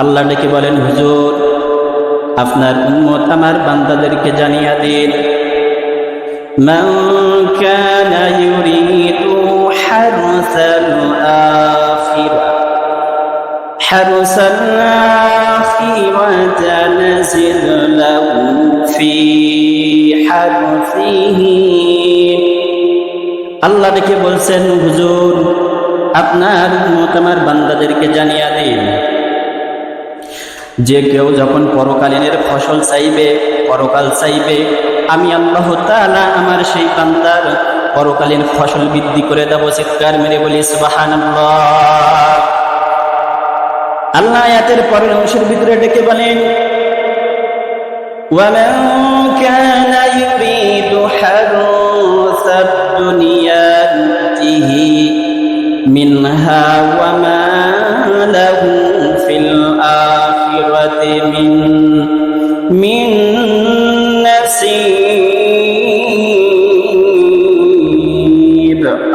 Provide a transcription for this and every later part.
আল্লাহ ডেকে বলেন হুজুর আপনার উম্মত আমার বান্দাদেরকে জানিয়ে দিন من كان يريد حرث الآخرة حرث الآخرة نزل له في حرثه আল্লাহ ডেকে বলছেন হুজুর আপনার উম্মত আমার বান্দাদেরকে জানিয়ে দিন যে কেউ যখন পরকালীনের ফসল চাইবে পরকাল চাইবে আমি আল্লাহ তাআলা আমার সেই বান্দার পরকালীন ফসল বৃদ্ধি করে দেবো চিৎকার মেরে বলি সুবহানাল্লাহ আল্লাহ আয়াতের পরের অংশের ভিতরে ডেকে বলেন ومن كان يريد حرث الدنيا نؤته منها وما له في الآخرة من من نصيب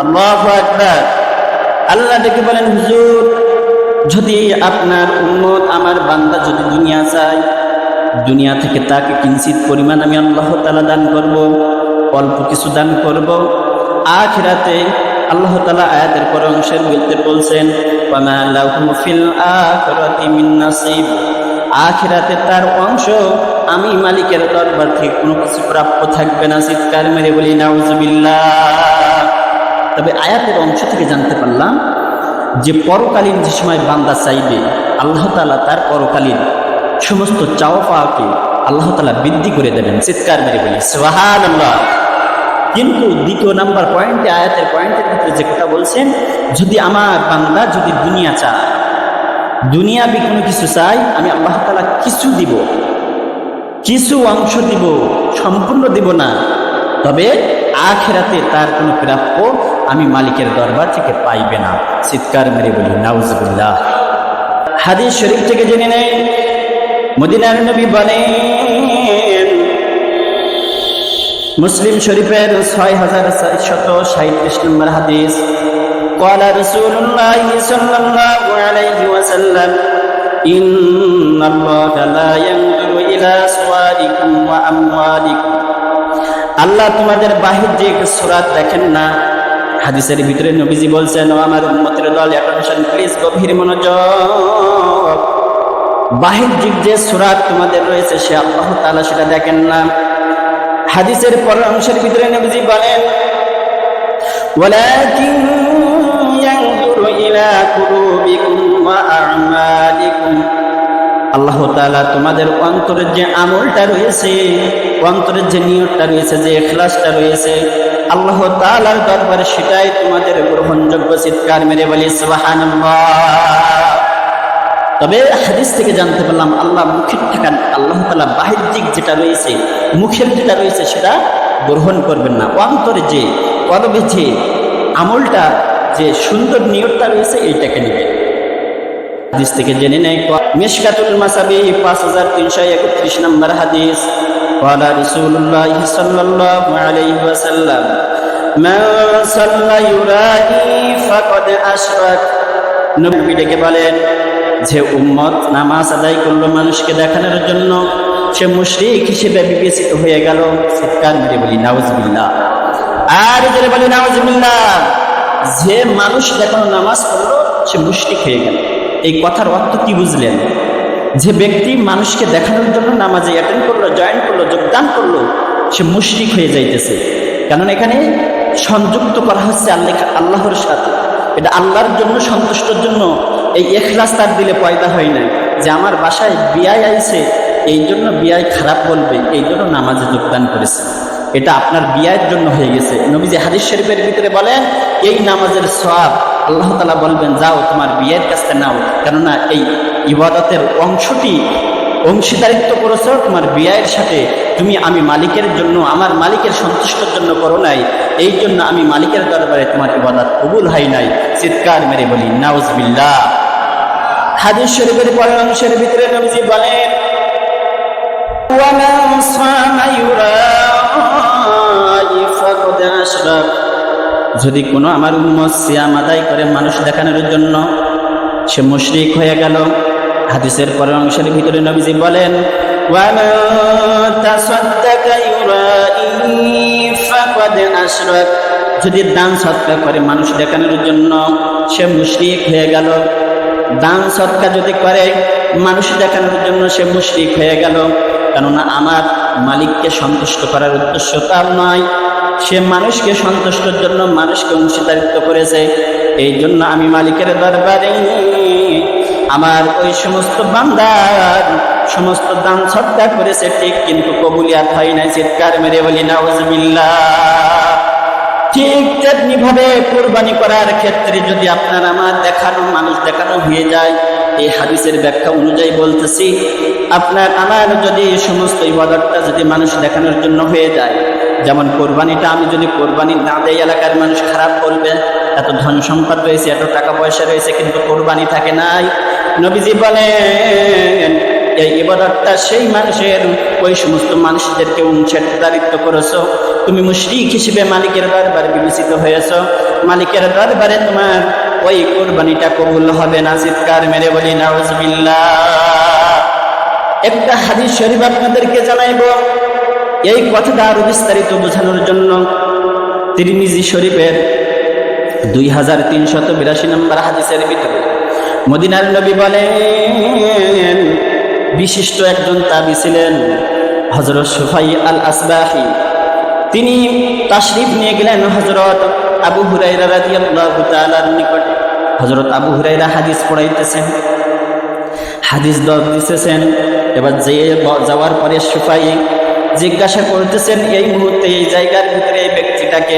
الله أكبر আল্লাহ ডেকে বলেন হুজুর যদি আপনার উন্মত আমার বান্দা যদি দুনিয়া চায় দুনিয়া থেকে তাকে কিঞ্চিত পরিমাণ আমি আল্লাহ তালা দান করব অল্প কিছু দান করব আখিরাতে আল্লাহ তালা আয়াতের পর অংশের বলতে বলছেন ওয়ামা লাহু ফিল আখিরাতি মিন নাসিব আখিরাতে তার অংশ, আমি মালিকের দরবার থেকে কোনো কিছু প্রাপ্য থাকবে না, চিৎকার মেরে বলি, নাউজুবিল্লাহ। তবে আয়াতের অংশ থেকে জানতে পারলাম যে পরকালীন যে সময় বান্দা চাইবে, আল্লাহ তালা তার পরকালীন সমস্ত চাওয়া পাওয়াকে আল্লাহ তালা বৃদ্ধি করে দেবেন, চিৎকার মেরে বলি সোহান আল্লাহ কিন্তু দ্বিতীয় নাম্বার পয়েন্টে, আয়াতের পয়েন্টের ভিতরে যে কথা বলছেন, যদি আমার বান্দা যদি দুনিয়া চায় দুনিয়াবি কোনো কিছু চাই, আমি আল্লাহ তালা কিছু দিব, কিছু অংশ দিব, সম্পূর্ণ দিব না। তবে আখেরাতে তার কোনো প্রাপ্য আমি মালিকের দরবার থেকে পাইবে না। চিৎকার মেরে বলি, নাউজুবিল্লাহ। হাদিস শরীফ থেকে জেনে নেই, মদিনার নবী বলেন, মুসলিম শরীফের ছয় হাজার শত সাঁত্রিশ নম্বর হাদিস قال رسول الله صلى الله عليه وسلم إن الله لا ينظر إلى صوركم وأموالكم আল্লাহ তোমাদের বাহ্যিক সুরাত দেখেন না হাদিসের ভিতরে নবীজি বলছেন ও আমার উম্মতের দল অ্যাটেনশন প্লিজ গভীর মনোযোগ বাহ্যিক যে সুরাত তোমাদের রয়েছে সে আল্লাহ তাআলা সেটা দেখেন না হাদিসের পর অংশের ভিতরে নবীজি বলেন ولكن ينظر إلى قلوبكم وأعمالكم আল্লাহ তাআলা তোমাদের অন্তরের যে আমলটা রয়েছে অন্তরের যে নিয়তটা রয়েছে যে এখলাসটা রয়েছে আল্লাহ তাআলার দরবারে সেটাই তোমাদের গ্রহণযোগ্য চিৎকার মেরে বলি সুবহানাল্লাহ তবে হাদিস থেকে জানতে পারলাম আল্লাহ মুখের ঠেকান আল্লাহ তালা বাহ্যিক যেটা রয়েছে মুখের যেটা রয়েছে সেটা গ্রহণ করবেন না অন্তরে যে কলবে যে আমলটা যে সুন্দর নিয়তটা রয়েছে এইটাকে নেবেন হাদিস থেকে জেনে নেয় মিশকাতুল মাসাবি পাঁচ হাজার তিনশো একত্রিশ নম্বর হাদিস قال رسول الله صلى الله عليه وسلم من صلى يرائي فقد أشرك নবী ডেকে বলেন যে উম্মত নামাজ আদায় করলো মানুষকে দেখানোর জন্য সে মুশরিক হিসেবে বিবেচিত হয়ে গেল চিৎকার মেরে বলি নাউজবিল্লাহ আর জেনে বলি নাউজবিল্লাহ যে মানুষ দেখানো নামাজ পড়ল, সে মুশরিক হয়ে গেল। এই কথার অর্থ কি বুঝলেন? যে ব্যক্তি মানুষকে দেখানোর জন্য নামাজে অ্যাটেন্ড করল জয়েন করল, যোগদান করল, সে মুশরিক হয়ে যাইতেছে। কারণ এখানে সংযুক্ত করা হচ্ছে আল্লাহ আল্লাহর সাথে। এটা আল্লাহর জন্য, সন্তুষ্টর জন্য এই এখলাস তার দিলে পয়দা হয় না যে আমার বাসায় বিয়াই আইছে, এই জন্য বিয়াই খারাপ বলবে, এই জন্য নামাজে যোগদান করেছে। এটা আপনার বিয়ের জন্য হয়ে গেছে নবীজি হাদিস শরীফের ভিতরে বলেন এই নামাজের সব আল্লাহ তালা বলবেন যাও তোমার বিয়ের কাছে নাও কেননা এই ইবাদতের অংশটি অংশীদারিত্ব করেছ তোমার বিয়ের সাথে তুমি আমি মালিকের জন্য আমার মালিকের সন্তুষ্টর জন্য করো নাই এই জন্য আমি মালিকের দরবারে তোমার ইবাদত কবুল হয় নাই চিৎকার মেরে বলি নাউজবিল্লাহ হাদিস শরীফের পরের অংশের ভিতরে নবীজি বলেন ومن صام يرائي যদি কোনো আমার উন্মত সিয়াম আদায় করে মানুষ দেখানোর জন্য, সে মুশরিক হয়ে গেল। হাদিসের পরে অংশের ভিতরে নবীজি বলেন যদি দান সৎকার করে মানুষ দেখানোর জন্য সে মুশরিক হয়ে গেল, দান সৎকার যদি করে মানুষ দেখানোর জন্য সে মুশরিক হয়ে গেল, কেননা আমার মালিককে সন্তুষ্ট করার উদ্দেশ্য তার নয়। সে মানুষকে সন্তুষ্টের জন্য মানুষকে অংশীদারিত্ব করেছে। এই জন্য আমি মালিকের দরবারে আমার ওই সমস্ত বান্দার সমস্ত দান সৎকার করেছে, ঠিক কিন্তু কবুলিয়াত হয় নাই, চিৎকার মেরে বলি না ঠিক তেমনি ভাবে কোরবানি করার ক্ষেত্রে যদি আপনার আমার দেখানো মানুষ দেখানো হয়ে যায়, এই হাদিসের ব্যাখ্যা অনুযায়ী বলতেছি, আপনার আমার যদি সমস্ত ইবাদতটা যদি মানুষ দেখানোর জন্য হয়ে যায় যেমন কোরবানিটা আমি যদি কোরবানি না দেয় এলাকার মানুষ খারাপ করবে এত ধন সম্পদ রয়েছে, এত টাকা পয়সা রয়েছে, কিন্তু কোরবানি থাকে নাই। নবীজি বলেন, এই ইবাদতটা সেই মানুষের, ওই সমস্ত মানুষদেরকে অংশীদারিত্ব করেছ। তুমি মুশরিক হিসেবে মালিকের দরবারে বিবেচিত হয়েছ। মালিকের দরবারে তোমার ওই কোরবানিটা কবুল হবে না। চিৎকার মেরে বলি, নাউজবিল্লাহ। একটা হাদিস শরীফ আপনাদেরকে জানাইব। এই কথাটা আরও বিস্তারিত বোঝানোর জন্য তিরমিজি শরীফের দুই হাজার তিনশত বিরাশি নম্বর হাদিসের ভিতরে মদিনার নবী বলেন, বিশিষ্ট একজন তাবি ছিলেন হজরত সুফাই আল আসবাহি তিনি তাশরিফ নিয়ে গেলেন হজরত আবু হুরাইরা রাদিয়াল্লাহু তাআলার নিকটে। হজরত আবু হুরাইরা হাদিস পড়াইতেছেন, হাদিস দর দিতেছেন। এবার যে যাওয়ার পরে সুফাই জিজ্ঞাসা করতেছেন, এই মুহূর্তে এই জায়গার ভিতরে এই ব্যক্তিটাকে?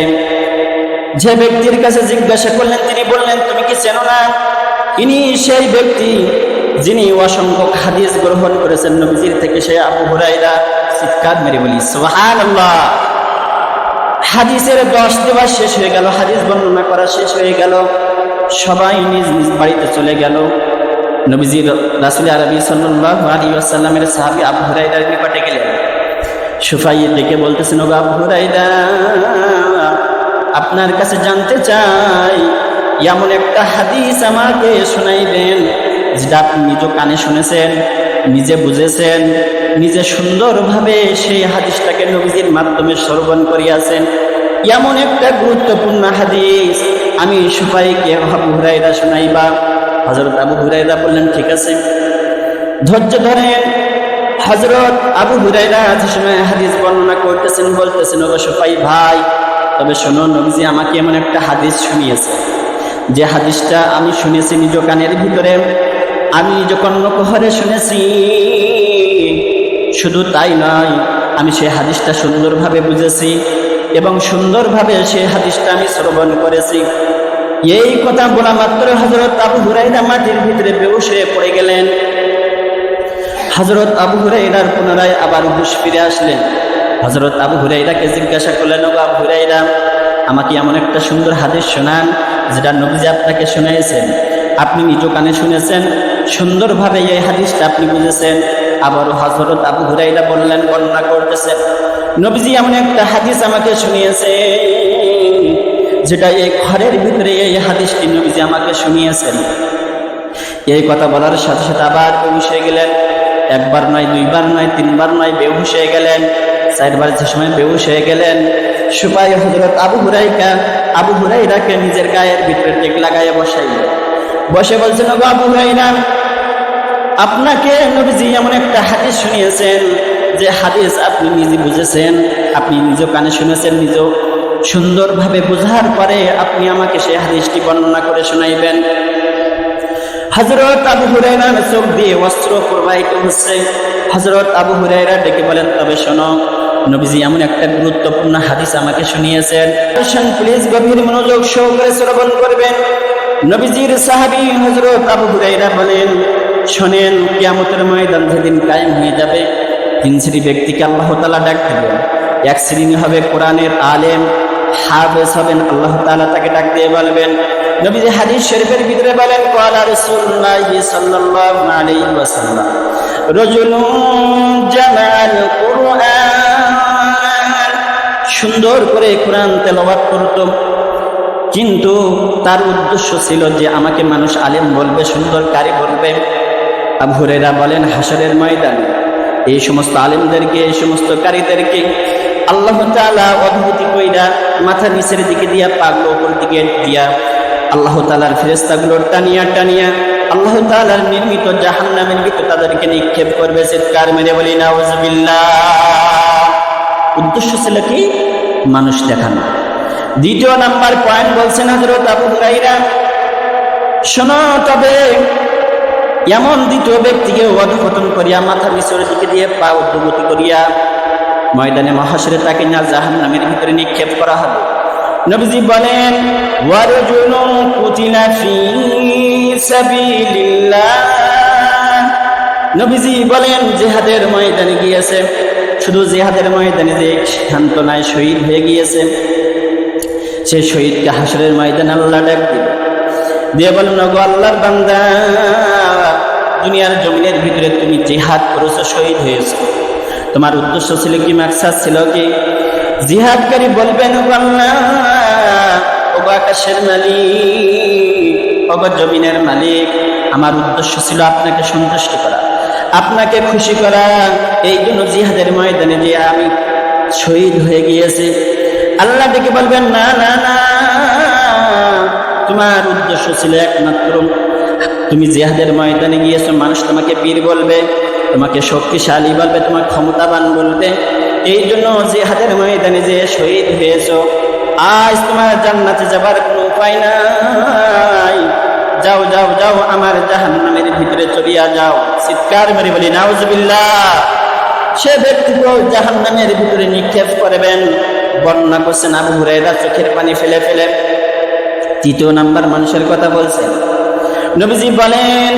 যে ব্যক্তির কাছে জিজ্ঞাসা করলেন, তিনি বললেন, তুমি কি চেনো না? ইনি সেই ব্যক্তি যিনি অসংখ্য হাদিস গ্রহণ করেছেন নবীজির থেকে সে আবু হুরাইরা চিৎকার মেরে বলি, সুবহানাল্লাহ! হাদিসের দশ দেওয়া শেষ হয়ে গেল, হাদিস বর্ণনা করা শেষ হয়ে গেল, সবাই নিজ নিজ বাড়িতে চলে গেল। নবীজি রাসুল আরবি সাল্লাহ আলী আসাল্লামের সাহাবি আবু হুরাইদার নিকটে গেলেন। সুফাই ডেকে বলতেছেন হুরাইদা আপনার কাছে জানতে চাই, এমন একটা হাদিস আমাকে শোনাইবেন, যেটা আপনি নিজ কানে শুনেছেন, নিজে বুঝেছেন, নিজে সুন্দরভাবে সেই হাদিসটাকে নবীজির মাধ্যমে শ্রবণ করিয়াছেন। এমন একটা গুরুত্বপূর্ণ হাদিস আমি সুফাইকে আবু হুরাইরা শোনাইবা। হজরত আবু হুরাইরা বললেন, ঠিক আছে। ধৈর্য ধরেন হজরত আবু হুরাইরা যে সময় হাদিস বর্ণনা করতেছেন, বলতেছেন, ও সুফাই ভাই, তবে শোনো নবজি আমাকে এমন একটা হাদিস শুনিয়েছে। যে হাদিসটা আমি শুনেছি নিজ কানের ভিতরে, আমি যখন কর্ণকহরে শুনেছি, শুধু তাই নয়, আমি সেই হাদিসটা সুন্দরভাবে বুঝেছি এবং সুন্দরভাবে সেই হাদিসটা আমি শ্রবণ করেছি। এই কথা বলা মাত্র হজরত আবু হুরাইরা মাটির ভিতরে বেউস পড়ে গেলেন। হজরত আবু হুরাইরার পুনরায় আবার হুশ ফিরে আসলেন। হজরত আবু হুরাইরাকে জিজ্ঞাসা করলেন ও আবু হুরাইরা আমাকে এমন একটা সুন্দর হাদিস শোনান, যেটা নবীজি আপনাকে শুনেছেন আপনি নিজ কানে শুনেছেন, সুন্দরভাবে এই হাদিসটা আপনি বুঝেছেন। আবারও হজরত আবু হুরাইরা বললেন, বর্ণনা করতেছেন। নবীজি এমন একটা হাদিস আমাকে শুনিয়েছে যেটা এই ঘরের ভিতরে এই হাদিসটি নবীজি আমাকে শুনিয়েছেন। এই কথা বলার সাথে সাথে আবার হয়ে গেলেন। একবার নয়, দুইবার নয়, তিনবার নয়, বেহুশ হয়ে গেলেন। চারবার যে সময় বেহুশ হয়ে গেলেন সুপাই হজরত আবু হুরাইকা আবু হুরাইরাকে নিজের গায়ের ভিতরে টেক লাগাইয়া বসাই বসে বলছেন, "ওগো আবু হুরাইরা আপনাকে নবীজি এমন একটা হাদিস শুনিয়েছেন, যে হাদিস আপনি নিজে বুঝেছেন, আপনি নিজ কানে শুনেছেন নিজ সুন্দরভাবে বোঝার পরে আপনি আমাকে সেই হাদিসটি বর্ণনা করে শোনাইবেন। হজরত আবু হুরাইরার চোখ দিয়ে অস্ত্র প্রবাহিত হচ্ছে হজরত আবু হুরাইরা ডেকে বলেন, তবে শোনো, নবীজি এমন একটা গুরুত্বপূর্ণ হাদিস আমাকে শুনিয়েছেন। প্লিজ গভীর মনোযোগ সহকারে শ্রবণ করবেন। নবীজির সাহাবী হজরত আবু হুরাইরা বলেন, শোনেন, কিয়ামতের ময়দান যেদিন কায়েম হয়ে যাবে, তিন শ্রী ব্যক্তিকে আল্লাহ তালা ডাক দেবেন। এক শ্রেণি হবে কোরআনের আলেম, হাফেজ হবেন, আল্লাহ তালা তাকে ডাক দিয়ে বলবেন নবীজি হাদিস শরীফের ভিতরে বলেন, ক্বালা রাসূলুল্লাহ সাল্লাল্লাহু আলাইহি ওয়াসাল্লাম, রাজুলুন কুরআন সুন্দর করে কোরআন তেলাওয়াত করত। কিন্তু তার উদ্দেশ্য ছিল যে আমাকে মানুষ আলেম বলবে সুন্দর কারি বলবে আবহুরেরা বলেন হাসরের ময়দানে এই সমস্ত আলেমদেরকে, এই সমস্ত কারীদেরকে আল্লাহ তাআলা অদ্ভুতি কইরা মাথা নিচের দিকে দিয়া, পাগলো উপর দিকে দিয়া আল্লাহ তাআলার ফেরেশতাগুলোর টানিয়া টানিয়া আল্লাহ তাআলার নির্মিত জাহান জাহান্নামের ভিতরে তাদেরকে নিক্ষেপ করবে, চিৎকার মেরে বলি নাউজুবিল্লাহ উদ্দেশ্য ছিল কি? মানুষ দেখানো। দ্বিতীয় নাম্বার পয়েন্ট বলছেন হযরত আবু রাইরা শোনো, তবে এমন দ্বিতীয় ব্যক্তিকে অধপতন করিয়া মাথা নিচের দিকে দিয়ে পা উদ্যগতি করিয়া ময়দানে মহাশরে তাকে না জাহান নামের ভিতরে নিক্ষেপ করা হবে। নবীজি বলেন, ওয়ারজুলুন কুতিলা ফি সাবিলিল্লাহ। নবীজি বলেন, জিহাদের ময়দানে গিয়েছে। শুধু জিহাদের ময়দানে যে শান্ত নাই শহীদ হয়ে গিয়েছে, সে শহীদকে হাসরের ময়দানে আল্লাহ ডাক দিবে দিয়ে বলেন গো আল্লাহর বান্দা, দুনিয়ার জমিনের ভিতরে তুমি জিহাদ করেছ, শহীদ হয়েছো। তোমার উদ্দেশ্য ছিল কি, মাকসাদ ছিল কি? জিহাদকারী বলবেন আল্লাহ আকাশের মালিক ও জমিনের মালিক। আমার উদ্দেশ্য ছিল আপনাকে সন্তুষ্ট করা, আপনাকে খুশি করা। এই জন্য জিহাদের ময়দানে যে আমি শহীদ হয়ে গিয়েছি। আল্লাহ ডেকে বলবেন, না না না, তোমার উদ্দেশ্য ছিল একমাত্র। তুমি জিহাদের ময়দানে গিয়েছো, মানুষ তোমাকে বীর বলবে, তোমাকে শক্তিশালী বলবে, তোমার ক্ষমতাবান বলবে। এই জন্য জিহাদের ময়দানে যে শহীদ হয়েছো আজ তোমার জান্নাতে যাবার কোনো উপায় নাই। যাও যাও যাও, আমার জাহান্নামের ভিতরে চলিয়া যাও। চিৎকার মেরে বলি, নাউজুবিল্লাহ। সে ব্যক্তিকেও জাহান্নামের ভিতরে নিক্ষেপ করবেন। বর্ণনা করছেন আবু হুরায়রা, চোখের পানি ফেলে ফেলে। তৃতীয় নাম্বার মানুষের কথা বলছেন নবীজি বলেন,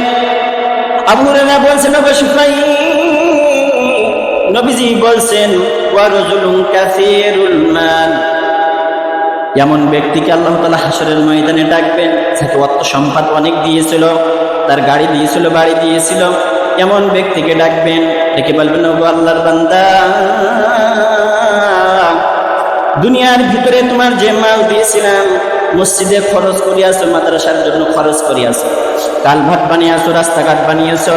আবু হুরায়রা বলছেন অবশ্যই নবীজি বলছেন ওয়ারজুলুন কাসীরুল মাল। এমন ব্যক্তিকে আল্লাহ তালা হাসরের ময়দানে ডাকবেন, যাকে অর্থ সম্পদ অনেক দিয়েছিল, তার গাড়ি দিয়েছিল, বাড়ি দিয়েছিল, এমন ব্যক্তিকে ডাকবেন, ডেকে বলবেন ও আল্লাহর বান্দা, দুনিয়ার ভিতরে তোমার যে মাল দিয়েছিলাম, মসজিদে খরচ করিয়াছো, মাদ্রাসার জন্য খরচ করিয়াছো কালভাট বানিয়েছো, রাস্তাঘাট বানিয়েছো,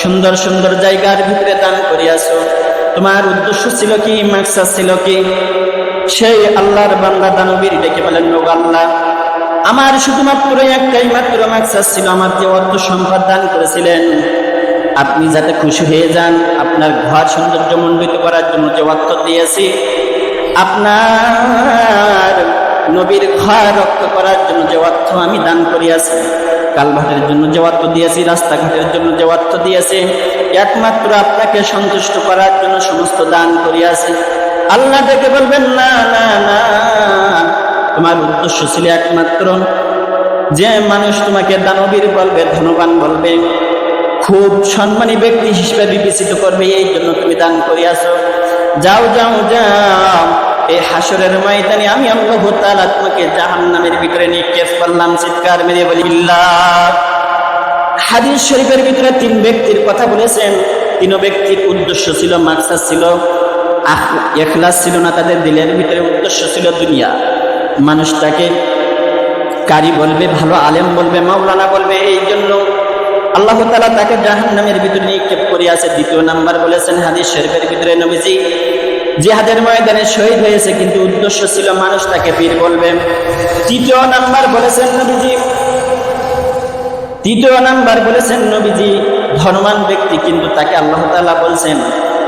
সুন্দর সুন্দর জায়গার ভিতরে দান করিয়াছো, তোমার উদ্দেশ্য ছিল কি, মাকসাদ ছিল কি সেই আল্লাহর বান্দা দানবীর ডেকে বলেন লোক আল্লাহ, আমার শুধুমাত্র একটাই মাত্র মাকসাদ ছিল, আমার যে অর্থ সম্পদ দান করেছিলেন। আপনি যাতে খুশি হয়ে যান, আপনার ঘর সৌন্দর্য মণ্ডিত করার জন্য যে অর্থ দিয়েছি, আপনার নবীর ঘর রক্ত করার জন্য যে অর্থ আমি দান করিয়াছি, কালভাটের জন্য যে অর্থ দিয়েছি, রাস্তাঘাটের জন্য যে অর্থ দিয়েছি, একমাত্র আপনাকে সন্তুষ্ট করার জন্য সমস্ত দান করিয়াছি। আল্লাহ ডেকে বলবেন, না না না, তোমার উদ্দেশ্য ছিল একমাত্র যে মানুষ তোমাকে দানবীর বলবে, ধনবান বলবে, খুব সম্মানী ব্যক্তি হিসেবে বিবেচিত করবে, এই জন্য তুমি দান করিয়াছ। যাও যাও যাও, এই হাসরের ময়দানে আমি আল্লাহ তাআলা তোমাকে জাহান্নামের ভিতরে নিক্ষেপ করলাম, চিৎকার মেরে বলি হাদিস শরীফের ভিতরে তিন ব্যক্তির কথা বলেছেন, তিন ব্যক্তির উদ্দেশ্য ছিল, মাকসাদ ছিল এখলাস ছিল না তাদের দিলের ভিতরে, উদ্দেশ্য ছিল দুনিয়া। মানুষ তাকে কারি বলবে, ভালো আলেম বলবে, মাওলানা বলবে, এই জন্য আল্লাহ তালা তাকে জাহান নামের ভিতরে নিক্ষেপ করিয়াছে। দ্বিতীয় নাম্বার বলেছেন হাদিস শরীফের ভিতরে নবীজি জিহাদের ময়দানে শহীদ হয়েছে, কিন্তু উদ্দেশ্য ছিল মানুষ তাকে পীর বলবে। তৃতীয় নাম্বার বলেছেন নবীজি, তৃতীয় নাম্বার বলেছেন নবীজি, ধনবান ব্যক্তি, কিন্তু তাকে আল্লাহ তাআলা বলছেন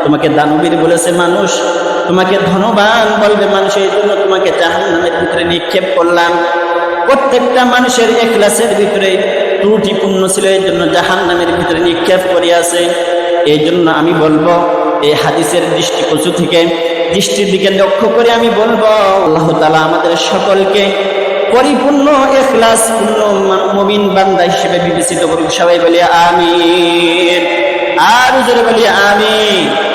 তোমাকে দানবীর বলেছে মানুষ, তোমাকে ধনবান বলবে মানুষ, এই জন্য তোমাকে জাহান্নামের ভিতরে নিক্ষেপ করলাম। প্রত্যেকটা মানুষের এখলাসের ভিতরে ত্রুটিপূর্ণ ছিল, এই জন্য জাহান্নামের ভিতরে নিক্ষেপ করিয়াছে। এই জন্য আমি বলব, এই হাদিসের দৃষ্টিকোণ থেকে দৃষ্টির দিকে লক্ষ্য করে আমি বলব, আল্লাহ তালা আমাদের সকলকে পরিপূর্ণ এখলাস পূর্ণ মমিন বান্দা হিসেবে বিবেচিত করুক। সবাই বলি আমিন। আর জোরে বলি আমিন।